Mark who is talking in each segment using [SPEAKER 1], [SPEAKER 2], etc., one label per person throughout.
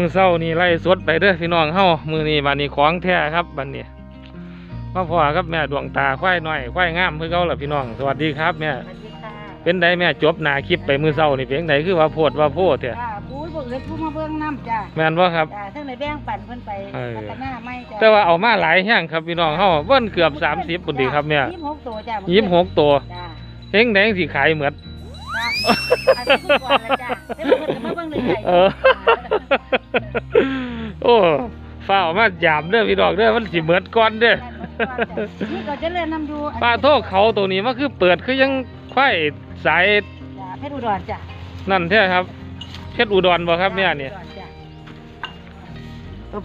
[SPEAKER 1] มือเศร้านี่ไล่สดไปเด้อพี่น้องเฮามือนี้บัดนี้ของแท้ครับบัดนี้มาพ่อครับแม่ดวงตาควายน้อยควายงามคือเก่าล่ะพี่น้องสวัสดีครับแม่
[SPEAKER 2] สวัสดีค่ะ
[SPEAKER 1] เป็นไดแม่จบหน้าคลิปไปมือเศร้านี่เพียงใดคือว่าโพดว่าโพดเถอะ
[SPEAKER 2] จ้าปุ้ยบอกเลยผู้มาเบิ่งน้ำจ้า
[SPEAKER 1] แม่นว่าครับ
[SPEAKER 2] จ้าทั้งในแบ่งปันเพิ่นไป
[SPEAKER 1] เออ
[SPEAKER 2] พัฒนาไม่จ้า
[SPEAKER 1] แต่ว่าเอามาหลายแห้งครับพี่น้องเฮาเบิ้นเกือบ30ปุ่นดีครับเนี่ย
[SPEAKER 2] ยี่สิบหกตัวจ้า
[SPEAKER 1] ยี่สิบหกตัว
[SPEAKER 2] จ้า
[SPEAKER 1] เฮงแดงสิขายเหมือน
[SPEAKER 2] จ้า อันนี้ทุกวันแล้วจ้าเดี๋ยวเพิ่นก็มาเบิ่งเลยใหญ่
[SPEAKER 1] เออ โอ้ฝ้าวมาหยามเด้อพี่น้องเด้อมันสิเหมือนก่อนเด้อ
[SPEAKER 2] นี่ก็จะเล่นน้ำอยู่
[SPEAKER 1] ปลาโทษเขาตัวนี้มันคือเปิดคือยังควายสาย
[SPEAKER 2] จ้าเพชรอุดรจ้า
[SPEAKER 1] นั่นแท้ครับ เพชรอุดรบ่ครับเนี่ยนี่
[SPEAKER 2] จ้า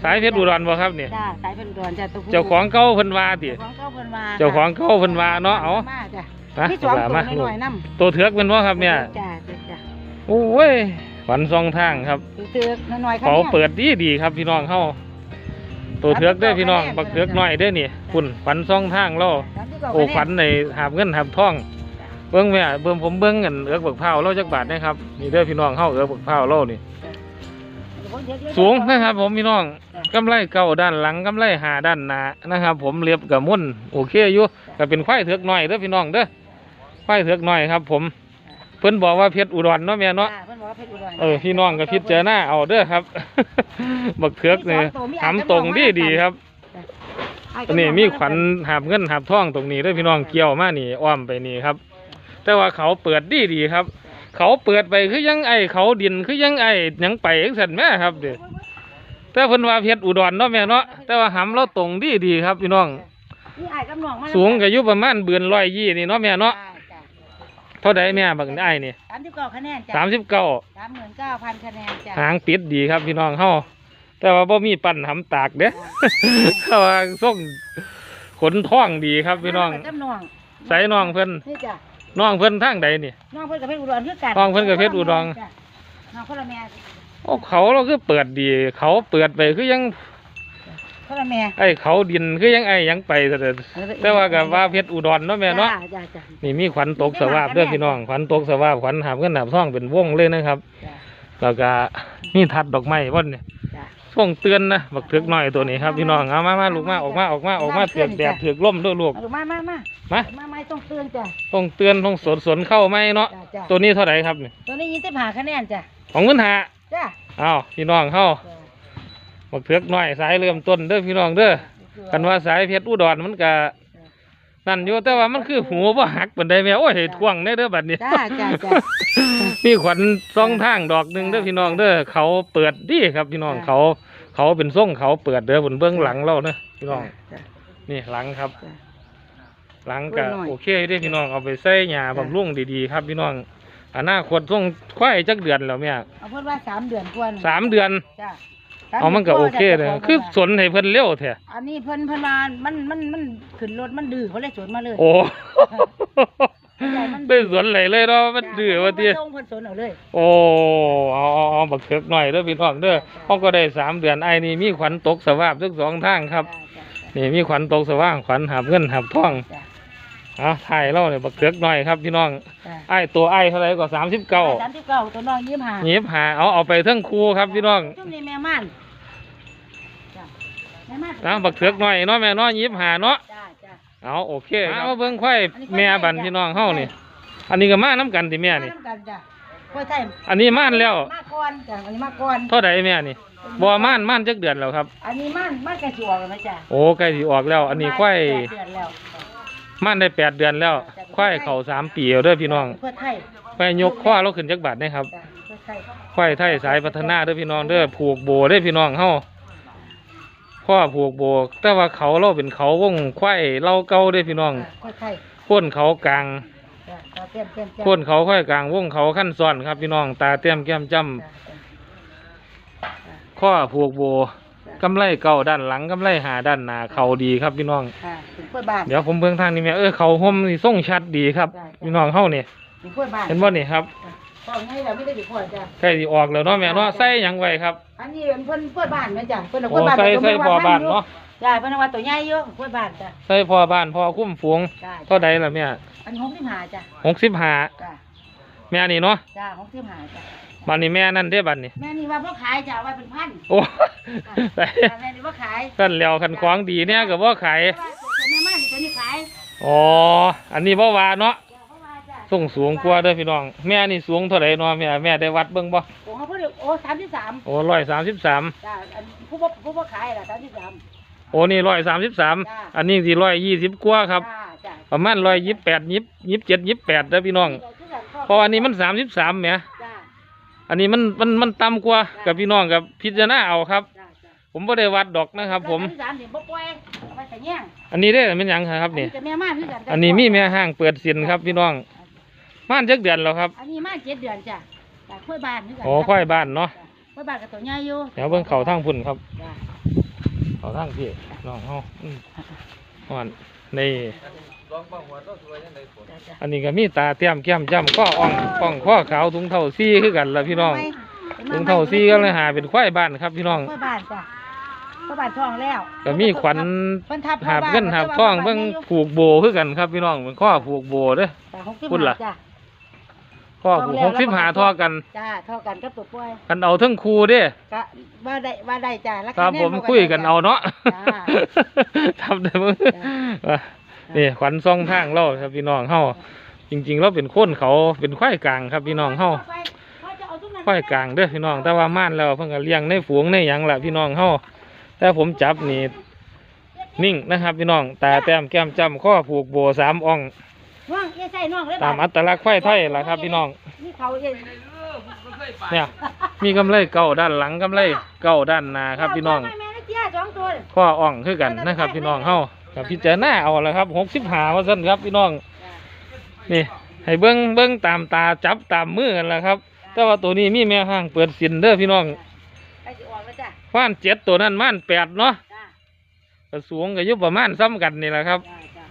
[SPEAKER 1] สายเพชรอุดรบ่ครับเนี่ย
[SPEAKER 2] จ้าสายเพชรอุดรจ้าตัวผู้
[SPEAKER 1] เจ้าของเก่าเพิ่นว่าติ
[SPEAKER 2] เจ้าของเก่าเพิ่นว่า
[SPEAKER 1] เจ้าของเก่าเพิ่นว่าเนาะเอา
[SPEAKER 2] มาจ้า
[SPEAKER 1] ฮะ
[SPEAKER 2] ที่สองตัว
[SPEAKER 1] มา
[SPEAKER 2] น้อยๆน้ำ
[SPEAKER 1] ตัวเถือกเป็นว่าครับเนี่ย
[SPEAKER 2] จ้าจ้า
[SPEAKER 1] โอ้ยฝันซองทางครับ
[SPEAKER 2] ตัวเตือกน้อยๆครับ
[SPEAKER 1] เขา
[SPEAKER 2] นี่ย
[SPEAKER 1] เปิดดีดีๆครับพี่น้องเฮาตัวเถือกเด้อพี่น้องบักเถือกน้อยเด้อนี่คุณฝันซองทางเรา
[SPEAKER 2] สามสิบกว่า
[SPEAKER 1] โอ้
[SPEAKER 2] คะแฝั
[SPEAKER 1] นในหาบเงินหาบทอง เบิ้งแม่เบิ้งผมเบิ้งกันเอือกบักเผาวเราจักบาทนะครับนี่เด้อพี่น้องเฮาเอือกบักเผาวเรานี่สูงนะครับ ผมพี่น้องกำไรเก่าด้านหลังกำไรหาด้านหน้านะครับ ผมเรียบกับมุ่นโอเคอยู่ก็เป็นควายเถือกน้อยเด้อพี่น้องเด้อควายเถือกน้อยครับ ผมเพิ่นบอกว่าเพชรอุดรเนาะแม่เนาะ
[SPEAKER 2] จ้เพิ่นบอกว่าเพชรอุดร
[SPEAKER 1] เออพี่น้องก็พิจารณาเอาเด้อครับ บักเถือกนี่หำตรงดีดีๆครับตัวนี้มีขวัญหาบเงินหาบทองตรงนี้เด้วยพี่น้องเกี่ยวมานี่อ้อมไปนี่ครับ แต่ว่าเขาเปิดดีดีครับ เขาเปิดไปคือยังไอเขาดินคือยังไอหยังไปจังซั่นแม่ครับเด้อแต่เพิ่นว่าเพชรอุดรเนาะแม่เนาะแต่ว่าหำเราตรงดีดีครับ พี่น้อง
[SPEAKER 2] นี่อ้ายกับน้องมา
[SPEAKER 1] สูงก็อยู่ประมาณเบือนร้อยยี่นี่เนาะแม่เนาะ
[SPEAKER 2] จ้
[SPEAKER 1] เท่าใดแม่บักไอ้นี่
[SPEAKER 2] สามสิบเก้าคะแนนจ้ะ
[SPEAKER 1] สามสิบเก้า
[SPEAKER 2] สามหมื่นเก้าพันคะแนนจ้ะ
[SPEAKER 1] หางปิดดีครับพี่น้องเฮาแต่ว่าบ่มีปั่นหำตากเด้อแต่ว่าส่งขนท้องดีครับพี่น้อง
[SPEAKER 2] จำน้อง
[SPEAKER 1] ใส่น้องเพิ่น
[SPEAKER 2] นี่จ้ะ
[SPEAKER 1] น้องเพิ่นทางใดนี่
[SPEAKER 2] น้องเพิ่นกับเพชรอุดรคือกัน
[SPEAKER 1] น้องเพิ่นกับเพชรอุดร
[SPEAKER 2] จ้ะน้องคนละแม่
[SPEAKER 1] โอ้เขาเราคือเปิดดี เขาเปิดไปคือยัง
[SPEAKER 2] คนละแม่
[SPEAKER 1] ไอ้เขาดินคือยังไอ้ยังไปแต่แต่แต่ว่ากับว่าเพชรอุดรเนาะแม่เนาะ
[SPEAKER 2] จ้จ้จ้ะ
[SPEAKER 1] นี่มีขวัญตกสวาบเด้อพี่น้องขวัญตกสวาบขวัญหาบเงินหาบทองเป็นวงเลยนะครับ
[SPEAKER 2] จ้ะ
[SPEAKER 1] แล้วก็มีทัดดอกไม้บ่นนี่
[SPEAKER 2] จ้ะ
[SPEAKER 1] ส่งเตือนนะบักเถือกน้อยตัวนี้ครับพี่น้องเอามามาลูกมาออกมาออกมาออกมาเถือกแดดเถือกลมด้วยลูก
[SPEAKER 2] เอาลูกมามามา
[SPEAKER 1] มา
[SPEAKER 2] มาไม่ต้องเตือนจ้ะ
[SPEAKER 1] ส่งเตือนส่งสนสนเข้าไหมเนาะ
[SPEAKER 2] จ้ะจ้ะ
[SPEAKER 1] ตัวนี้เท่าไหร่ครับนี่
[SPEAKER 2] ตัวนี้ยี่สิบห้าคะแนนจ้ะ
[SPEAKER 1] ของเงินหา
[SPEAKER 2] จ้ะ
[SPEAKER 1] อ้าวพี่น้องเข้า
[SPEAKER 2] จ้ะ
[SPEAKER 1] บักเถือกน้อยสายเริ่มต้นเด้อพี่น้องเด้อกันว่าสายเพชรอุดรมันก็นั่นอยู่แต่ว่ามันคือหูบ่หักปานใดแม่โอ้ยท่วงได้เด้อบัดนี้
[SPEAKER 2] จ้าจ้าจ้า
[SPEAKER 1] มีขวัญสองทางดอกหนึงเด้อพี่น้องเด้อเขาเปิดดีครับพี่น้องเขาเขาเป็นทรงเขาเปิดเด้อบนเบื้องหลังเราเด้อพี่น้อง
[SPEAKER 2] จ้ะ
[SPEAKER 1] นี่หลังครับ
[SPEAKER 2] จ้ะ
[SPEAKER 1] หลังก็
[SPEAKER 2] เบิ่งหน่อย
[SPEAKER 1] โอเคเด้อพี่น้องเอาไปใส่หญ้าบำรุงดีๆครับพี่น้องอนาคตทรงควายจักเดือนแล้วแม่
[SPEAKER 2] เอาเพิ่นว่าสามเดือนกว่าน่ะ
[SPEAKER 1] สามเดือน
[SPEAKER 2] จ้ะ
[SPEAKER 1] เอามันก็โอเคเลยคือสนให้เพิ่นเร็วแท้
[SPEAKER 2] อันนี้เพิ่นเพิ่นมามันมันมันขึ้นรถมันดื้อเขาเลยสวนมาเลย
[SPEAKER 1] โอ้
[SPEAKER 2] ใหญ่มัน
[SPEAKER 1] ได้สวนไหลเลยเนาะมันดื้อว่าติ
[SPEAKER 2] เพิ่นส่งเพิ่นสวนเอาเลย
[SPEAKER 1] โอ้เอาเอาเอาบักเถิกหน่อยเด้อพี่น้องเด้อเขาก็ได้สามเดือนไอ้นี่มีขวัญตกสวาบทั้งสองทางครับ
[SPEAKER 2] จ้ะ
[SPEAKER 1] นี่มีขวัญตกสว่างขวัญหับเงินหับทอง
[SPEAKER 2] จ้ะ
[SPEAKER 1] เอาถ่ายเล่าเนี่ยบักเถิกหน่อยครับพี่น้อง
[SPEAKER 2] จ้ะ
[SPEAKER 1] ไอ้ตัวไอ้เท่าไหรก็สามสิบเก้า
[SPEAKER 2] สามสิบเก้าตัวน้องยี่สิบห้า
[SPEAKER 1] หยิบหาเอาเอาไปเทั้งคูครับพี่น้อง
[SPEAKER 2] ช่วงนี้แม่ม่านจ้ะแม่ม่าน
[SPEAKER 1] นะบักเถิกหน่อยเนาะแม่เนาะหยิบหาเนาะ
[SPEAKER 2] จ้ะจ้ะ
[SPEAKER 1] เอาโอเคเอามาเบิ่งควายแม่บันพี่น้องเฮานี่ อันนี้ก็มาน้ำกันติแม่นี่
[SPEAKER 2] มาำกันจ้ะกล้วยไทย
[SPEAKER 1] อันนี้ม่านแล้ว
[SPEAKER 2] มาก่อนจ้ะอันนี้มาก่อน
[SPEAKER 1] เท่าใดแม่นี่บ่ม่านม่านจักเดือนแล้วครับ
[SPEAKER 2] อันนี้ม่านม่านกระจวกนะจ้ะ
[SPEAKER 1] โอ้ใกล้สิออกแล้ว อันนี้คว ม่านได้แปดเดือนแล้ว ควายเขาสามปีแล้วเด้อพี่น้อง
[SPEAKER 2] เพื่อไทย
[SPEAKER 1] ควายยกข้อเราขึ้นจักบาทนะครับ
[SPEAKER 2] จ้ะเพื่อไทย
[SPEAKER 1] ควายไทยสายพัฒนาเด้อพี่น้องเด้อผูกโบเด้อพี่น้องเฮาข้อผูกโบแต่ว่าเขาเราเป็นเขาวงควายเราเก่าเด้อพี่น้อง
[SPEAKER 2] จ้ะเพื่อไทย
[SPEAKER 1] โพ้นเขากลาง
[SPEAKER 2] จ้ะตาเตี้ยมเตี้ยมจ้ะ
[SPEAKER 1] โพ้นเขาควายกลางวงเขาขั้นซ้อนครับพี่น้องตาเต้มแก้มจ้
[SPEAKER 2] จ้ะจ้ะำ
[SPEAKER 1] ข้อผูกโบ กำไรเก่าด้านหลังกำไรหาด้านหน้าเขาดีครับพี่น้อง
[SPEAKER 2] ค่ะถึงกล้วยบ้าน
[SPEAKER 1] เดี๋ยวผมเบิ่งทางนี้แม่เออเขาห่มนี่ทรงชัดดีครับพี่น้องเฮานี่
[SPEAKER 2] ถึงกล้วยบ้าน
[SPEAKER 1] เห็นบ่นี่ครับ
[SPEAKER 2] ตอนนี้เราไม่ได้ถึงกล้วยจ้ะ
[SPEAKER 1] ใกล้สิออกแล้วเนาะแม่เนาะใส่หยังไว้ครับ
[SPEAKER 2] อันนี้เป็นเพื่อนกล้วยบ้านไหมจ้ะเพื่อนเอาก
[SPEAKER 1] โอ้
[SPEAKER 2] ล้วยบ้าน
[SPEAKER 1] ใส่
[SPEAKER 2] ไป
[SPEAKER 1] ใส่
[SPEAKER 2] ตรง
[SPEAKER 1] พอบ้านเนาะ
[SPEAKER 2] จ้ะเพื่อนเอาว่าตัวใหญ่เยอะกล้วยบ้านจ้ะ
[SPEAKER 1] ใส่พอบ้านพอคุ้มฝูง
[SPEAKER 2] จ้ะ
[SPEAKER 1] เท่าใดล่ะแม่
[SPEAKER 2] อันนี้หกสิบห้าจ้ะ
[SPEAKER 1] หกสิบห้า
[SPEAKER 2] จ้ะ
[SPEAKER 1] แม่นี่เนาะ
[SPEAKER 2] จ้ะหกสิบห้าจ้ะ
[SPEAKER 1] บัดนี้แม่นั่นเด้บัดนี้
[SPEAKER 2] แม่นี่ว่าพ่ขายจะเอาไว้เป็นพัน
[SPEAKER 1] โอ้แต่
[SPEAKER 2] แม่นี่ว่าขาย
[SPEAKER 1] กันแล้วคันของดีเนี่ยก็บ่ขาย
[SPEAKER 2] แต่ว่าตัวแม่ม่านตัวนี้ขาย
[SPEAKER 1] อ๋ออันนี้บ่ว่าเนาะ
[SPEAKER 2] เพราะว่าจ้ะ
[SPEAKER 1] สูงสูงกว่าเด้อพี่น้อง แม่นี่สูงเท่าไหร่เนาะแม่แม่ได้วัดเบิ่งบ่
[SPEAKER 2] โอ้เขาพูดโอ้สามที่สาม
[SPEAKER 1] โอ้ร้อยสามสิบสาม
[SPEAKER 2] จ้ะอันผู้ว่าผู้ว่าขายล่ะสามที่สาม
[SPEAKER 1] โอ้นี่ร้อยสามสิบสาม
[SPEAKER 2] จ้า
[SPEAKER 1] อันนี้สี่ร้อยยี่สิบกว่าครับ
[SPEAKER 2] จ้าจ้ะ
[SPEAKER 1] ประมาณร้อยยี่สิบแปดยี่สิบเจ็ดยี่สิบแปดเด้อพี่น้องเพราะอันนี้มันสามสิบสามแหม
[SPEAKER 2] จ้า
[SPEAKER 1] อันนี้มันมันมันต่ำกว่ากับพี่น้องกับพิจารณาเอาครับ
[SPEAKER 2] จ้าจ้า
[SPEAKER 1] ผมบ่ได้วัดดอกนะครับ ผม
[SPEAKER 2] สามที่สามนี่บ่ปล่อยเอาไว้แต่แย่ง
[SPEAKER 1] อันนี้ได้เป็นหยังครับนี่
[SPEAKER 2] จะแม่ม่านคือกัน
[SPEAKER 1] อันนี้มีแม่ห้างเปิดสินครับ พี่น้องม่านจักเดือนแล้วครับ
[SPEAKER 2] อันนี้มาเจ็ดเดือนจ้ะจากค่อยบ้านคือกัน
[SPEAKER 1] โอ้ค่อยบ้านเนาะ
[SPEAKER 2] ค่อยบ้านกับตัวใหญ่อยู่
[SPEAKER 1] เดี๋ยวเบิ่งเขาทางพุ่นครับ
[SPEAKER 2] จ้ะ
[SPEAKER 1] เขาทางพี่น้องเฮาอืมอ่อนนี่
[SPEAKER 2] จ้ะจ้ะ
[SPEAKER 1] อันนี้ก็มีตาเตี้ยมแก้มจ้ำก็อ่องป้องข้อขาวถุงเท่าซี่คือกันล่ะพี่น้อง ถุงเท่าซี่ก็เลยหาเป็นควายบ้านครับ พี่น้อง
[SPEAKER 2] ค่อยบ้านจ้ะค่อยบ้านท้องแล้ว
[SPEAKER 1] ก็มีขวัญ
[SPEAKER 2] เพิ่นทับ
[SPEAKER 1] หาบเงินหาบทองเบิ่งผูกโบคือกันครับ พี่น้องเป็นข้อผูกโบเด้อ
[SPEAKER 2] จ้ะหกสิบ
[SPEAKER 1] พุ่นล่ะ
[SPEAKER 2] จ้ะ
[SPEAKER 1] ข้อผูกหกสิบหาทอกัน
[SPEAKER 2] จ้าเท่ากันกับตัวป่วย
[SPEAKER 1] กันเอาทั้งคู่เด้
[SPEAKER 2] ก็ว่าได้ว่าได้จ้ะแล้ว
[SPEAKER 1] ครับ
[SPEAKER 2] แผ
[SPEAKER 1] มคุยกันเอาเนาะ
[SPEAKER 2] จ้า
[SPEAKER 1] ทำได้มั้ง
[SPEAKER 2] จ้
[SPEAKER 1] อะ นี่ขวัญซองทางเราครับพี่น้องเฮาจริง ๆ เราเป็นคนเขาเป็นควายกลางครับพี่น้องเฮา
[SPEAKER 2] พ่อจะเอาทุกนั้น
[SPEAKER 1] ควายกลางเด้อพี่น้องแต่ว่าม่านแล้วเพิ่งก็เลี้ยงในฝูงในหยังล่ะพี่น้องเฮาแต่ผมจับนี่นิ่งนะครับ พี่น้องตาแต้มแก้มจ้ำข้อผูกโบสามอ่อง
[SPEAKER 2] น้องเอ้ยใส่น้องเลย
[SPEAKER 1] ตามอัตลักษณ์ควายไทยล่ะครับ พี่น้อง
[SPEAKER 2] นี่เขาเอ้ย
[SPEAKER 1] เนี่ยมีกำไรเก่าด้านหลังกำไรเก่าด้านหน้าครับ พี่น้อง
[SPEAKER 2] แม่แม่ได้เจ้าสองตัว
[SPEAKER 1] ข้ออ่องคือกันนะครับ พี่น้องเฮา กับพิจารณาเอาละครับหกสิบหาว่าซั่นครับพี่น้องนี่ ให้เบิ้งเบิ้งตามตาจับตามมือกันแหละครับ แต่ว่าตัวนี้มีแม่ห้างเปิดสินเด้อพี่น้อง
[SPEAKER 2] ไปสิออกแล้วจ้ะ
[SPEAKER 1] ม่านเจ็ดตัวนั้นม่านแปดเนาะ
[SPEAKER 2] จ้า
[SPEAKER 1] ก็สูงก็อยุบประมาณซ้ำกันนี่แหละครับ
[SPEAKER 2] จ้าจ้า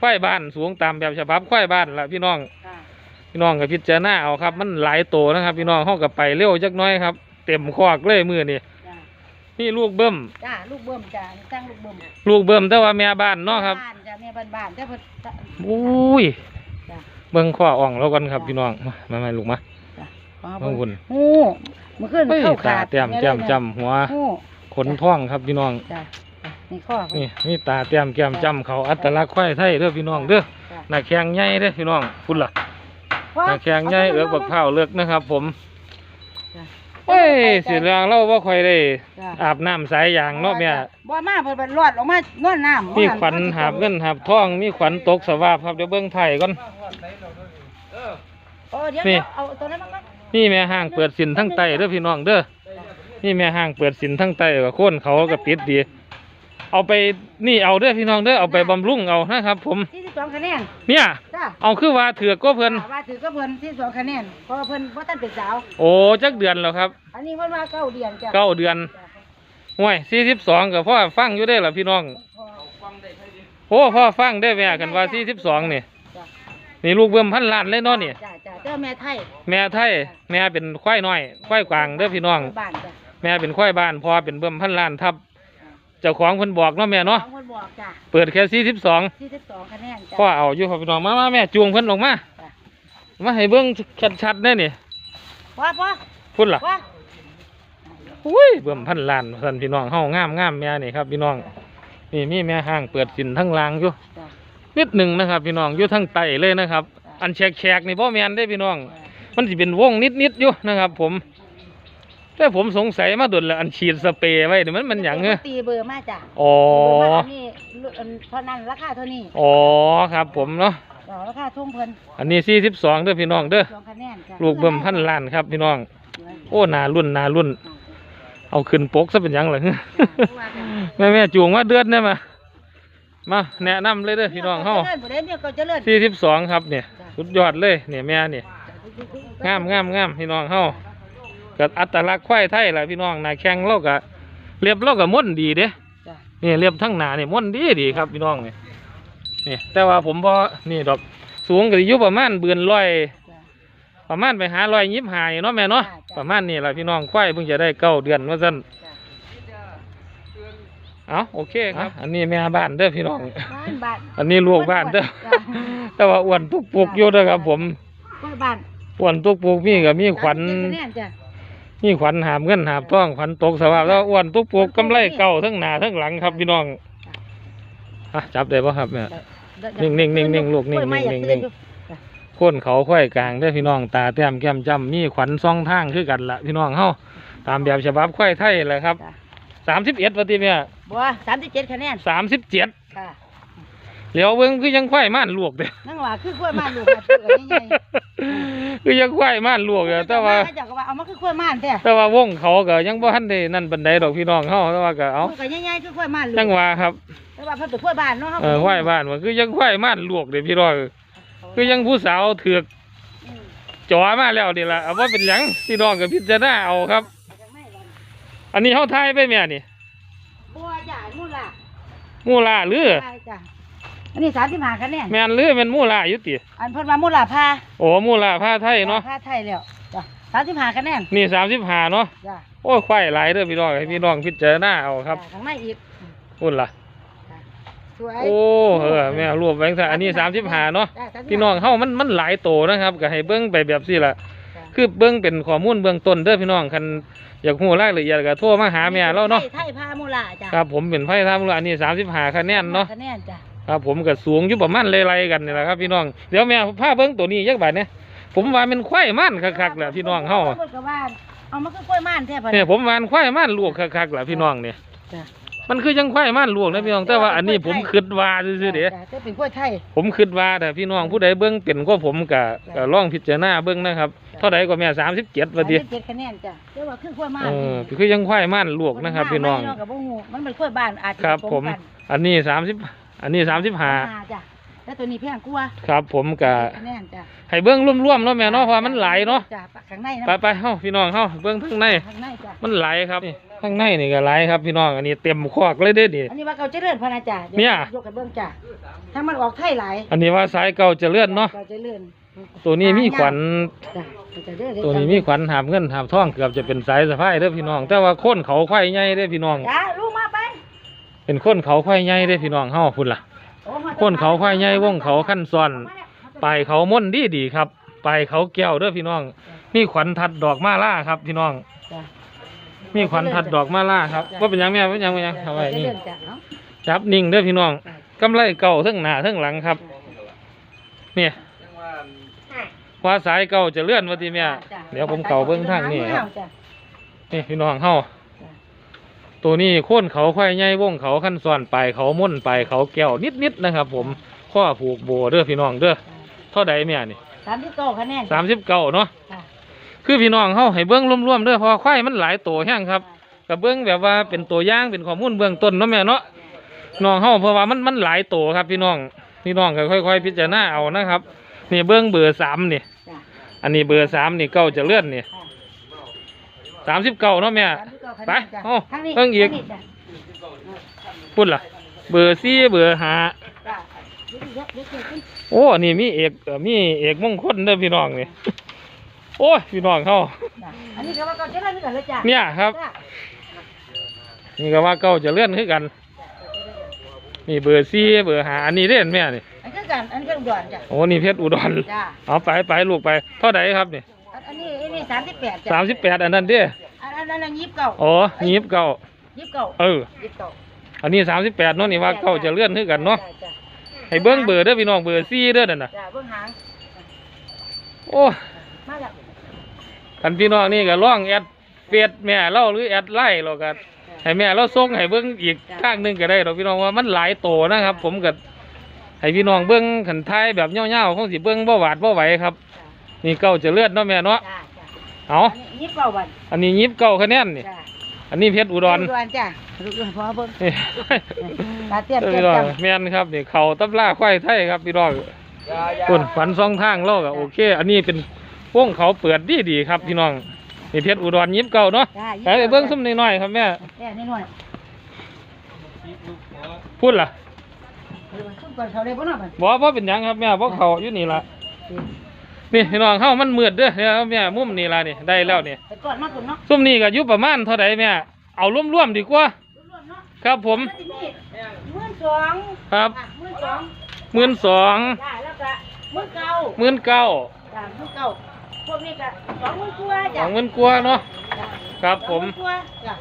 [SPEAKER 1] ควายบ้านสูงตามแบบฉบับควายบ้านละพี่น้อง
[SPEAKER 2] จ้า
[SPEAKER 1] พี่น้องกับพิจารณาเอาครับ มันหลายตัวนะครับ พี่น้องเขากับไปเร็วจักหน้อยครับ เต็มคอกเลยมือนี่
[SPEAKER 2] จ้า
[SPEAKER 1] นี่ลูกเบิ้ม
[SPEAKER 2] จ้าลูกเบิ่มจ้าตั้งลูกเบิ่ม
[SPEAKER 1] ลูกเบิ้มแต่ว่าแม่บ้านเนาะครับ
[SPEAKER 2] บ้านจ้าแม่บ้านๆจ้าเพิ่นจ้ะ
[SPEAKER 1] อุ้ย
[SPEAKER 2] จ้า
[SPEAKER 1] เบิ้งข้ออ่องแล้วกันครับพี่น้องมามามาลูกมา
[SPEAKER 2] จ้า
[SPEAKER 1] เบิ่งหุ่น
[SPEAKER 2] โอ้มันขึ้น
[SPEAKER 1] เฮ้ย
[SPEAKER 2] เข้า
[SPEAKER 1] ตา
[SPEAKER 2] ขาด
[SPEAKER 1] แต้มแก้มจำหัว
[SPEAKER 2] โอ้
[SPEAKER 1] ขนท้องครับพี่น้อง
[SPEAKER 2] จ้าจ้ะนี่ข้อเขา
[SPEAKER 1] นี่มีตาแต้มแก้มจำเขาอัตลักษณ์ควายไทยเด้อพี่น้องเด้อ
[SPEAKER 2] จ้ะ
[SPEAKER 1] หน้าแข้งใหญ่เด้อพี่น้องพุ่นล่ะหน้าแข้งใหญ่เอือกบักเผาวเลือกนะครับ ผม
[SPEAKER 2] จ้ะ
[SPEAKER 1] เฮ้ยสิเรื่องเราบ่ค่อยได้
[SPEAKER 2] จ้ะ
[SPEAKER 1] อาบน้ำสายยางเนาะแม่
[SPEAKER 2] บ่มาเพิ่นเป็นรอดออกมานอนน้ำ
[SPEAKER 1] มีขวัญหาบเงินหาบทอง มีขวัญตกสวาบครับเดี๋ยวเบิ่งไทยก่อน
[SPEAKER 2] โอ้เดี๋ยว
[SPEAKER 1] นี่
[SPEAKER 2] เอาตัวนั้นมาก่อน
[SPEAKER 1] มีแม่ห้างเปิดสินทั้งไตเด้อพี่น้องเด้อมีแม่ห้างเปิดสินทั้งไตก็โค่นเขาก็ปิดดี เอาไปนี่เอาเด้อพี่น้องเด้อเอาไปบำรุงเอานะครับ ผม
[SPEAKER 2] ที่ สิบสองคะแนน
[SPEAKER 1] เนี่ย
[SPEAKER 2] จ้า
[SPEAKER 1] เอาคือว่าเถือกก็เพิ่น
[SPEAKER 2] ว่าถือก็เพิ่นที่สองคะแนนเพราะว่าเพิ่นบ่ทันเป็นสาว
[SPEAKER 1] โอ้จักเดือนแล้วครับ
[SPEAKER 2] อันนี้เพิ่นว่าเก้าเดือนจ้ะ
[SPEAKER 1] เก้าเดือน
[SPEAKER 2] จ้ะ
[SPEAKER 1] ห่วยสี่สิบสองกับพ่อฟังอยู่ได้อล่ะพี่น้อง
[SPEAKER 2] พอ
[SPEAKER 1] โอ้พ่อฟังได้แม่กันว่าสี่สิบสองนี่
[SPEAKER 2] จ้ะ
[SPEAKER 1] นี่ลูกเบิ่มพันล้านเลยเนาะนี่
[SPEAKER 2] จ้าจ้าเจ้าแม่ไทย
[SPEAKER 1] แม่ไทยแม่เป็นควายน้อยควายกวางเด้อพี่น้อง
[SPEAKER 2] บ้านจ้ะ
[SPEAKER 1] แม่เป็นควายบ้านพ่อเป็นเบิ่มพันล้านทับเจ้าของเพิ่นบอกเนาะแม่เนาะ
[SPEAKER 2] สองคน บอกจ้ะ
[SPEAKER 1] เปิดแค่สี่สิบสอง
[SPEAKER 2] ที่สิบสองคะแนนจ้ะ
[SPEAKER 1] พ่อเอาอยู่ครับพี่น้องมามาแม่จูงเพิ่นออกมา
[SPEAKER 2] จ้ะ
[SPEAKER 1] มาให้เบิ่งชัดๆแน่นี่
[SPEAKER 2] ว่าพ่อ
[SPEAKER 1] พุ่นล่ะ
[SPEAKER 2] ว่า
[SPEAKER 1] อุ้ยเบิ่มพันล้านท่านพี่น้องเฮางามงามแม่นี่ครับพี่น้องนี่มีแม่ห้างเปิดสินทั้งลางอยู่
[SPEAKER 2] จ้ะ
[SPEAKER 1] นิดหนึ่งนะครับ พี่น้องอยู่ทั้งไตเลยนะครับ อันแฉกๆนี่พ่อแมนได้พี่น้อง มันสิเป็นวงนิดๆอยู่นะครับ ผม แต่ผมสงสัยมาดุนละอันฉีดสเปรย์ไว้นี่มันมันหยังเง
[SPEAKER 2] ตีเบอร์มาจ้ะ
[SPEAKER 1] อ๋อ
[SPEAKER 2] เบอร์มาอันนี้อันเท่านั้นราคาเท่านี้
[SPEAKER 1] อ๋อครับผมเนาะ
[SPEAKER 2] จ้ะราคาทุ่งเพิ่น
[SPEAKER 1] อันนี้สี่สิบสองเด้อพี่น้องเด้อ
[SPEAKER 2] สองคะแนนจ้ะ
[SPEAKER 1] ลูกเบิ่มพันล้านครับ พี่น้อง โอ้หนารุ่นหนารุ่น เอาขึ้นปกซะเป็นหยังเหรอ แม่แม่จูงมาเดือนได้มา มาแนะนำเลยเด้อพี่น้องเฮา
[SPEAKER 2] เจริญบ่ได้เนี่ยก็เจริญ
[SPEAKER 1] สี่สิบสองครับเนี่ย สุดยอดเลยเนี่ยแม่เนี่ย งามงามงามพี่น้องเฮา กับอัตลักษณ์ควายไทยแหละพี่น้องหน้าแข้งเราก็เรียบเราก็ม่วนดีเด้
[SPEAKER 2] จ้ะ
[SPEAKER 1] นี่เรียบทั้งหน้านี่ม่วนดีดีครับพี่น้องนี่นี่แต่ว่าผมพอนี่ดอกสูงก็สิอยู่ประมาณเบือนร้อย
[SPEAKER 2] จ้ะ
[SPEAKER 1] ประมาณไปหาร้อยยิบหายเนาะแม่เนาะ
[SPEAKER 2] จ้ะจ้ะ
[SPEAKER 1] ประมาณนี้แหละพี่น้องควายเพิ่งจะได้เก้าเดือนว่าซั่น
[SPEAKER 2] จ้ะ
[SPEAKER 1] เอาโอเคครับ อันนี้แม่บ้านเด้อพี่น้อง
[SPEAKER 2] บ้านบ้าน
[SPEAKER 1] อันนี้ลูกบ้านเด้อ
[SPEAKER 2] จ้ะ
[SPEAKER 1] แต่ว่าอ้วนปุกปุกๆอยู่เด้อครับ ผม
[SPEAKER 2] กล้วยบ้าน
[SPEAKER 1] อ้วนตุกปลูกมีก็มีขวัญ
[SPEAKER 2] นนจ้ะ
[SPEAKER 1] มีขวัญหามเงินหามทองขวัญตกสภาพแล้วอ้วนตุกปลูกกำไรเก่าทั้งหน้าทั้งหลังครับพี่น้องอะจับได้ป่ะครับเนี่ยนิ่งๆนิ่งๆลูกนิ่งๆ
[SPEAKER 2] โอ้ยไม่อยา
[SPEAKER 1] นิ่งๆ
[SPEAKER 2] ตื่อยู่
[SPEAKER 1] โคนเขาค่อยกลางได้อพี่น้องตาแต้มแก้มจ้ำมีขวัญซองทางคือกันละพี่น้องเฮาตามแบบฉบับค่อยไทยแหละครับ
[SPEAKER 2] จ้ะ
[SPEAKER 1] สามสิบเอ็ดปฏิเมีย
[SPEAKER 2] บัวสามสิบเจ็ดคะแนน
[SPEAKER 1] สามสิบเจ็ด
[SPEAKER 2] ค่ะ
[SPEAKER 1] เหลียวเบิ้งคือยังควายม่านลวกเด้อ
[SPEAKER 2] นั่งว่าคือกล้วยม่านลูกมาตัวใหญ่
[SPEAKER 1] คือยังควายม่านลวก
[SPEAKER 2] ๆ
[SPEAKER 1] อยู่แต่ว่า
[SPEAKER 2] เขจะก็ว่าเอามาคือกล้วยม่านแท้
[SPEAKER 1] แต่ว่าวงเขาก็ยังบ่ทันได้นั่นบันไดดอกพี่น้องเฮาแต่ว่าก็เอา
[SPEAKER 2] มันก็ใหญ่ๆคือกล้วยม่านลูก
[SPEAKER 1] จังว่าครับ
[SPEAKER 2] แต่ว่าเพิ่นเป็นกล้วยบ้านเนาะ
[SPEAKER 1] เออควายบ้านมันคือยังควายม่านลวกเด้อพี่น้องคือยังผู้สาวเถือก
[SPEAKER 2] อืม
[SPEAKER 1] จ่อมาแล้วนี่ล่ะเอาว่าเป็นหยังพี่น้องก็พิจารณาเอาครับ
[SPEAKER 2] จังไม่ว่า
[SPEAKER 1] อันนี้เฮาทายไปแม่นี่
[SPEAKER 2] บัวใหญ่นู่นล่ะ
[SPEAKER 1] มูลาหรือ
[SPEAKER 2] ใช่จ้ะ อันนี้สามสิบห้าคะแนน
[SPEAKER 1] แม่นหรือเป็นมูลาอยู่ติ
[SPEAKER 2] อันเพิ่นว่ามูลาพา
[SPEAKER 1] โอ้มูลาผ้าไทยเนาะ
[SPEAKER 2] พาไทยแล้วจ้ะสามสิบห้าคะแนน
[SPEAKER 1] นี่สามสิบห้าเนาะ
[SPEAKER 2] จ้ะ
[SPEAKER 1] โอ้ยควายหลายเด้อพี่น้องให้พี่น้องพิจารณาเอาครับ
[SPEAKER 2] จ้ะข้างในอีก
[SPEAKER 1] พุ่นล่ะ
[SPEAKER 2] จ้ะสวย
[SPEAKER 1] โอ้เออแม่รวมแบงค์ซะอันนี้สามสิบห้าเนาะ
[SPEAKER 2] จ้35
[SPEAKER 1] พี่น้องเฮามันมันหลายโตนะครับก็ให้เบิ่งไปแบบนี้ล่ะ
[SPEAKER 2] จ้ะ
[SPEAKER 1] คือเบิ่งเป็นข้อมูลเบื้องต้นเด้อพี่น้องคันอยากฮู้รายละเอียดก็โทรมาหาแม่เราเนาะ
[SPEAKER 2] ไทยไทยพามูลาจ้ะ
[SPEAKER 1] ครับผมเป็นไพ่ทำอันนี้35คะแนนเนาะ
[SPEAKER 2] คะแนนจ้ะ
[SPEAKER 1] ครับผมก็สูงอยู่ประมาณไล่ๆกันนี่แหละครับ พี่น้องเดี๋ยวแม่พาเบิ่งตัวนี้จักบาทเนี่ยผมว่ามันควายมันคักๆแหละพี่น้องเฮา
[SPEAKER 2] พิ่นก็ว่าเอามาคือกล้วยม่านแท้พอ
[SPEAKER 1] เนี่ยผมว่ามันควายมันลวกคักๆแหละพี่น้องเนี่ย
[SPEAKER 2] จ้ะ
[SPEAKER 1] มันคือยังควายมันลวกนะพี่น้องแต่ว่าอันนี้ผมคิดว่าซื่อๆเด้
[SPEAKER 2] จ้ะแต่เป็นกล้วยไทย
[SPEAKER 1] ผมคิดว่าแต่พี่น้องผู้ใดเบิ่งเป็นก็ผมก็ก็ลองพิจารณาเบิ่งนะครับเท่าใดก็แม่37ว่าติ
[SPEAKER 2] เจ็ดคะแนนจ้ะแต่ว่าคือกล้วยม่าน
[SPEAKER 1] เออคือยังควายมันลวกนะครับ พี่น้อง
[SPEAKER 2] กับบ่ฮู้มันเป็นกล้วยบ้านอาจจะ
[SPEAKER 1] ครับ
[SPEAKER 2] ผส
[SPEAKER 1] ผม
[SPEAKER 2] กัน
[SPEAKER 1] อันนี้สามสิบ อันนี้สามสิบห้า
[SPEAKER 2] จ้ะแล้วตัวนี้แพงกว่า
[SPEAKER 1] ครับ ผมกะ
[SPEAKER 2] คะแนนจ้ะ
[SPEAKER 1] ให้เบิ้งร่วมๆเนาะแม่เนาะเพราะว่ามันไหลายเนาะ
[SPEAKER 2] จ้ะข้างในนะ
[SPEAKER 1] ไปไปๆเฮาพี่น้องเฮาเบิ้งข้างใน
[SPEAKER 2] ข้างในจ้ะ
[SPEAKER 1] มันไหลครับนี่ข้างในนี่ก็ไหลครับพี่น้องอันนี้เต็มคอกเลยเด้อนี่
[SPEAKER 2] อันนี้ว่าเกาเจริญพะนะจ้ะดี๋ว
[SPEAKER 1] เนี่ย
[SPEAKER 2] ยกกันเบิ่งจ้ะถ้ามันออกไทยหลาย
[SPEAKER 1] อันนี้ว่าสายเก่าเจะเลื่อนเนาะ
[SPEAKER 2] เกาเจริญ
[SPEAKER 1] ตัวนี้มีขวัญ
[SPEAKER 2] จ้ะเกาเจริญ
[SPEAKER 1] ตัวนี้มีขวัญหาบเงินหาบทองเกือบจะเป็นสายสะพายเด้อพี่น้อง แต่ว่าโคนเขาควายใหญ่เด้อพี่น้อง
[SPEAKER 2] จ้ะลูกมาไป
[SPEAKER 1] เป็นโคนเขาควายใหญ่เด้อพี่น้องเฮาพุ่นล่ะ
[SPEAKER 2] โอ้มา
[SPEAKER 1] โคนเขาควายใหญ่วงเขาขั้นซ้อนปลายเขาม่อนดีดีๆครับปลายเขาแก้วเด้อพี่น้องมีขวัญทัดดอกมาล่าครับพี่น้อง
[SPEAKER 2] จ้ะ
[SPEAKER 1] มีขวัญทัดดอกมาล่าครับว่าเป็นหยังแม่เป็นหยังเป็นหยังเอาไว้นี่
[SPEAKER 2] เจริญจ้ะเนาะ
[SPEAKER 1] จับนิ่งเด้อพี่น้องกำไรเก่าทั้งหน้าทั้งหลังครับ เนี่ยว่าสายเก่าจะเลื่อนว่าทีแม่
[SPEAKER 2] จ้ะ
[SPEAKER 1] เดี๋ยวผมเก่าเบิ้งทางนี่ครับ
[SPEAKER 2] จ้ะ
[SPEAKER 1] นี่พี่น้องเฮา ตัวนี้โค่นเขาควายใหญ่วงเขาขั้นซ้อนไปลายเขาม่อนไปลายเขาแก้วนิดๆนะครับ ผมข้อผูกโบเด้อพี่น้องเด้อเท่าใดแม่นี่
[SPEAKER 2] สามสิบเก้าคะแนน
[SPEAKER 1] สามสิบเก้าเนาะ
[SPEAKER 2] ค่ะ
[SPEAKER 1] คือพี่น้องเฮาให้เบิ้งรวมๆเด้อเพอควายมันหลายตัวแห้งครับกับเบิ้งแบบว่าเป็นตัวอย่างเป็นข้อมูลเบื้องต้นเนาะแม่เนาะน้องเฮาเพราะว่ามันมันหลายตัวครับ พี่น้องพี่น้องก็ค่อย ๆ พิจารณาเอานะครับนี่เบิ้งเบอร์สามนี่
[SPEAKER 2] จ้ะ
[SPEAKER 1] อันนี้เบอร์สามนี่เก้าจะเลื่อนนี่
[SPEAKER 2] ค่ะ
[SPEAKER 1] สามสิบเก้าเนาะแม่
[SPEAKER 2] สามสิบเก้าคะแนน
[SPEAKER 1] ไป
[SPEAKER 2] จ้ะ
[SPEAKER 1] เอา
[SPEAKER 2] ทางนี้
[SPEAKER 1] เบิ่งอีก
[SPEAKER 2] ทานี้จ้ะ
[SPEAKER 1] พูดล่ะ เบอร์สี่เบอร์ห้า
[SPEAKER 2] จ้ะเดี๋ยวเดี๋ยวเดี๋ยวเดี๋ยวขึ้น
[SPEAKER 1] โอ้ นี่มีเอกเอ่อมีเอกมงคลเด้อพี่น้องนี่โอ้ยพี่น้องเฮา
[SPEAKER 2] จ้ะอันนี้ก็ว่าเก่าเจริญเหมือนกันเลยจ้ะ
[SPEAKER 1] เนี่ยครับ
[SPEAKER 2] จ้ะ
[SPEAKER 1] นี่ก็ว่าเก้าจะเลื่อนคือกัน นี่เบอร์สี่เบอร์ห้าอันนี้เล่นแม่นี่
[SPEAKER 2] อันนี้กันอันนี้ก็อุดรจ้ะ
[SPEAKER 1] โอ้นี่เพชรอุดร
[SPEAKER 2] จ้ะ
[SPEAKER 1] เอาไปไปลูกไปเท่าไหครับนี่
[SPEAKER 2] อันอันนี้อันนี้สามสิบแปดจ้ะ
[SPEAKER 1] สามสิบแปดอันนั้นเด้อ
[SPEAKER 2] อั นอันนั้นยี่สิบเก้า
[SPEAKER 1] อ๋อยีบเก้า
[SPEAKER 2] ยี่สิบเก้า
[SPEAKER 1] เออ
[SPEAKER 2] ยี่สิบเก้า
[SPEAKER 1] อันนี้สามสิบแปดเนาะนี่ว่าเก้าจะเลื่อนคือกันเนาะ
[SPEAKER 2] จ้จ้
[SPEAKER 1] ให้เบิ้งเบอร์เด้อพี่น้องเบอร์สี่เด้อนั่นน่ะ
[SPEAKER 2] จ้ะเบื้องหาง
[SPEAKER 1] โอ้
[SPEAKER 2] มาแล้ว
[SPEAKER 1] คันพี่น้องนี่ก็ล่องแอดเฟซแม่เล่าหรือแอดไล่เราก็ให้แม่เราส่งให้เบิ้งอีกข้างหนึงก็ได้ดอกพี่น้องว่ามันหลายโตนะครับ ผมก็ให้พี่น้องเบิ้งขันท้ายแบบเงี้ยวๆคงสิเบิ้งบ่หวาดบ่ไหวครับ นี่เก้าจะเลื่อนเนาะแม่เนาะ
[SPEAKER 2] จ้ะจ้ะ
[SPEAKER 1] เอา
[SPEAKER 2] อันนี้ยี่สิบเก้าวัน
[SPEAKER 1] อันนี้ยิบเก้าคะแนนนี่
[SPEAKER 2] จ้ะ
[SPEAKER 1] อันนี้เพชรอุดร
[SPEAKER 2] อุดรจ้ะอุดรพอเบิ่ง
[SPEAKER 1] นี่
[SPEAKER 2] ตาเตี้ยม
[SPEAKER 1] เออ
[SPEAKER 2] เตี้ย
[SPEAKER 1] พี่น้อง
[SPEAKER 2] จำ
[SPEAKER 1] แม่นครับนี่เขาตำล่าควายไทยครับพี่น้องคุณฝันสองทางเล่าก็โอเค อันนี้เป็นวงเขาเปิดดีดีๆครับพี่น้องนี่เพชรอุดรยิบเก้าเนาะ
[SPEAKER 2] จ้ะ
[SPEAKER 1] ไปเบิ้งซุ่มน้อยๆครับแม่
[SPEAKER 2] แค่นี้หน่อย
[SPEAKER 1] พูดล่ะ
[SPEAKER 2] ขึ้นก่อนเขาได้บ่เนาะบัด
[SPEAKER 1] บ่บ่เป็นหยังครับแม่บ่เขาอยู่นี่ล่ะ นี่พี่น้องเข้ามันมืดเด้อเนี่ยครับแม่มุมนี่ล่ะนี่ได้แล้วนี่
[SPEAKER 2] ไปก่อนมาปุ่นเนาะ
[SPEAKER 1] ซุ่มนี่ก็อยู่ประมาณเท่าใดแม่เอารวมๆดีกว่า
[SPEAKER 2] รวมๆเนาะ
[SPEAKER 1] ครับผม
[SPEAKER 2] มันสิมีหมื่นสอง
[SPEAKER 1] ครับ
[SPEAKER 2] อะหมื่นสอง
[SPEAKER 1] หมื่นสอง
[SPEAKER 2] จ้ะแล้วก็หมื่นเก้า
[SPEAKER 1] หมื่นเก้า
[SPEAKER 2] จ้ะหมื่นเก้าพวกนี้ก็สองหมื่นกว่า
[SPEAKER 1] ส
[SPEAKER 2] จ้ะ
[SPEAKER 1] องหมื่นกว่าเนาะ ครับผม
[SPEAKER 2] สองหนกว่าจ้ะ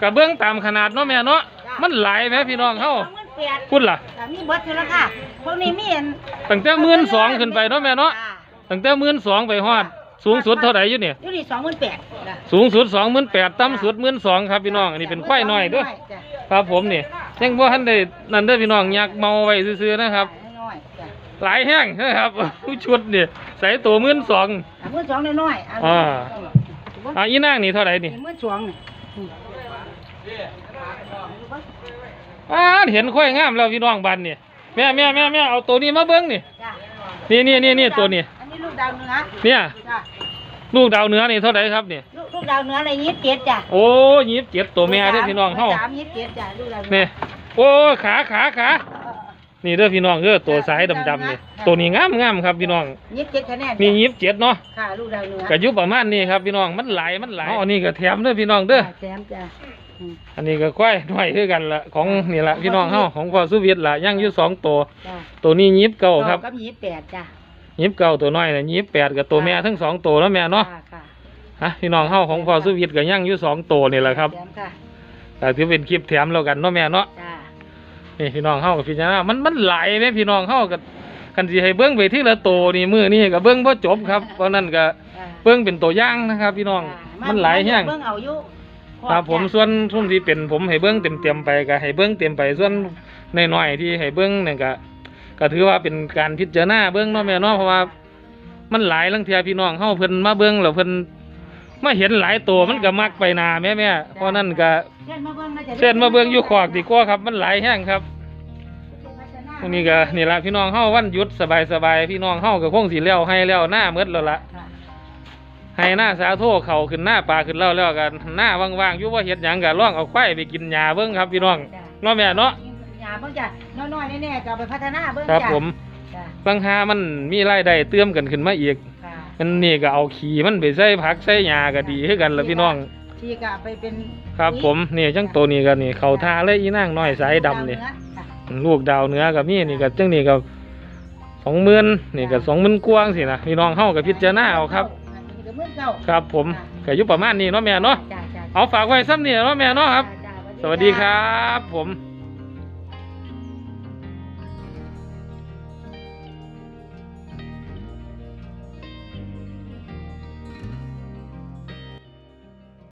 [SPEAKER 1] กระเบื้องตามขนาดเนาะแม่เนาะ
[SPEAKER 2] จ้ะ
[SPEAKER 1] มันหลายไหมพี่น้องเฮา
[SPEAKER 2] สองหมื่น แปด
[SPEAKER 1] คุณล่ะ
[SPEAKER 2] จ้ะมีเบิดอยู่แล้วค่ะ พวกนี้มีอัน
[SPEAKER 1] ตั้งแต่หมื่นสองขึ้นไปเนาะแม่เนาะ
[SPEAKER 2] จ้
[SPEAKER 1] ตั้งแต่หมื่นสองไปฮอด สูงสุดเท่าไหร่อยู่เนี่ย
[SPEAKER 2] อยู่นี่สองหมื่นแปดจ้ะ
[SPEAKER 1] สูงสุดสองหมื่นแปดต่ำสุดหมื่นสองครับพี่น้อง อันนี้เป็นควายน้อยเด้อ
[SPEAKER 2] จ้ะ
[SPEAKER 1] ครับผมนี่ยังบ่ทันได้นั่นเด้อพี่น้องอยากเมาไว้ซื่อๆนะครับ
[SPEAKER 2] น้อยจ้ะ
[SPEAKER 1] หลายแห้งนะครับ ผู้ชุดนี่ใส่ตัวหมื่นสอง
[SPEAKER 2] อะหมื่นสองน้อยๆอะ
[SPEAKER 1] อ่า อะอีนางนี่เท่าไหร่นี่
[SPEAKER 2] หมื่นสองนี่ อืม
[SPEAKER 1] อ่าเห็นควายงามแล้วพี่น้องบ้านนี่แม่แม่แม่แม่เอาตัวนี้มาเบิ้งนี่
[SPEAKER 2] จ้ะ
[SPEAKER 1] นี่นี่นี่นี่ตัวนี้
[SPEAKER 2] อันนี้ลูกดาวเหนือ
[SPEAKER 1] เนี่ย
[SPEAKER 2] จ้ะ
[SPEAKER 1] ลูกดาวเหนือนี่เท่าไหร่ครับนี่
[SPEAKER 2] ลูกลูกดาวเหนืออะไรยี่สิบเจ็ดจ้ะ
[SPEAKER 1] โอ้ยีบเจ็ดตัวแม่เด้อพี่น้องเฮา
[SPEAKER 2] สามยี่สิบเจ็ดจ้ะลูกดาวเหนื
[SPEAKER 1] นี่โอ้ขาขาขานี่เด้อพี่น้องเด้อตัวสายดำๆนี่ตัวนี้งามงามครับพี่น้อง
[SPEAKER 2] ยี่สิบเจ็ดคะแนน
[SPEAKER 1] นี่ยีบเจ็ดเนาะ
[SPEAKER 2] ค่ะลูกดาวเหนือ
[SPEAKER 1] ก็อยู่ประมาณนี้ครับพี่น้องมันหลายมันหลายอ๋อนี่ก็แถมเด้อพี่น้องเด้อ
[SPEAKER 2] แซมจ้ะ อืม
[SPEAKER 1] อันนี้ก็ควายน้อยคือกันละของนี่ละพี่น้องเฮาของพ่อสุวิทย์ละย่างอยู่สองตัว
[SPEAKER 2] จ้ะ
[SPEAKER 1] ตัวนี้ยีบเก่าครับ
[SPEAKER 2] กับยี่สิบแปดจ้ะ
[SPEAKER 1] ยีบเก่าตัวน้อยน่ะยีบแปดกับตัวแม่ทั้งสองตัวแล้วแม่เนาะ
[SPEAKER 2] ค่ค่ะ
[SPEAKER 1] ฮะพี่น้องเฮาของพ่อสุวิทย์ก็ย่างอยู่สองตัวนี่แหละครับ
[SPEAKER 2] แซมค่ะ
[SPEAKER 1] แต่ถือเป็นคลิปแถมแล้วกันเนาะแม่เนาะ
[SPEAKER 2] จ้ะ
[SPEAKER 1] นี่พี่น้องเฮากับพี่จารณามันมันหลายแม่พี่น้องเฮากับคันสิให้เบิ่งไปที่ละตัวนี่มือนี่ก็เบิ่งบ่จบครับเพราะนั้นก็
[SPEAKER 2] จ้ะ
[SPEAKER 1] เบิ่งเป็นตัวอย่างนะครับ พี่น้อง
[SPEAKER 2] จ้ะ
[SPEAKER 1] มันหลายแฮง
[SPEAKER 2] เบิ่งเอาอยู่
[SPEAKER 1] ครับผมส่วนส่วนที่เป็นผมให้เบิ้งเต็มเต็มๆไปก็ให้เบิ้งเต็มไปส่วนน้อยๆที่ให้เบิ้งนี่ก็ก็ถือว่าเป็นการพิจารณาเบิ้งเนาะแม่เนาะเพราะว่ามันหลายลังเทียพี่น้องเฮาเพิ่นมาเบิ้งแล้วเพิ่นมาเห็นหลายตัวมันก็มักไปหนาแม่แม่เพราะนั้นก็
[SPEAKER 2] เชิญมาเบิ่งนะจ๊ะ
[SPEAKER 1] เชิญมาเบิ้งอยู่ขอกดีกว่าครับ มันหลายแห้งครับวันนี้ก็นี่ละพี่น้องเฮาวันหยุดสบายๆพี่น้องเฮาก็คงสิแล้วให้แล้วหน้าหมดแล้วล่ะ
[SPEAKER 2] ค่ะ
[SPEAKER 1] ให้หน้าสาโทเขาขึ้นหน้าปลาขึ้นเล่าแล้วกันหน้าว่างๆอยู่ว่าเฮ็ดหยังก็ล่องเอาควายไปกินหญ้าเบิ่งครับพี่น้อง
[SPEAKER 2] จ้ะ
[SPEAKER 1] เนาะแม่เนาะ
[SPEAKER 2] ยาเบิ่งจ้ะน้อยๆแน่ๆก็เอาไปพัฒนาเบิ่ง
[SPEAKER 1] ครับ
[SPEAKER 2] จ้ะ
[SPEAKER 1] ผม
[SPEAKER 2] จ้ะ
[SPEAKER 1] บางหามันมีรายได้เติมกันขึ้นมาอีก
[SPEAKER 2] ค่ะ
[SPEAKER 1] มันนี่ก็เอาขี้มันไปใส่ผักใส่หญ้าก็ดีคือกันละพี่น้อง
[SPEAKER 2] ที่ก็เอาไปเป็น
[SPEAKER 1] ครับ ผมนี่จังตัวนี้ก็นี่เขาทาเลยอีนางน้อยสายดำนี่
[SPEAKER 2] ดาวเหอค่ะ
[SPEAKER 1] ลูกดาวเหนือกับมีนี่ก็จังนี่ก็สองหมื่นนี่ก็สองหมื่นกวางสินะพี่น้องเฮากับพิจารณาเอาครับ
[SPEAKER 2] อันนี้ก็หมื่นเก้า
[SPEAKER 1] ครับผมก็อยู่ประมาณนี้เนาะแม่เนาะ
[SPEAKER 2] จ้ะจ้ะ
[SPEAKER 1] เอาฝากไว้ซ้ำนี่เนาะแม่เนาะครับ
[SPEAKER 2] จ้ะจ้ะ
[SPEAKER 1] สวัสดีครับผม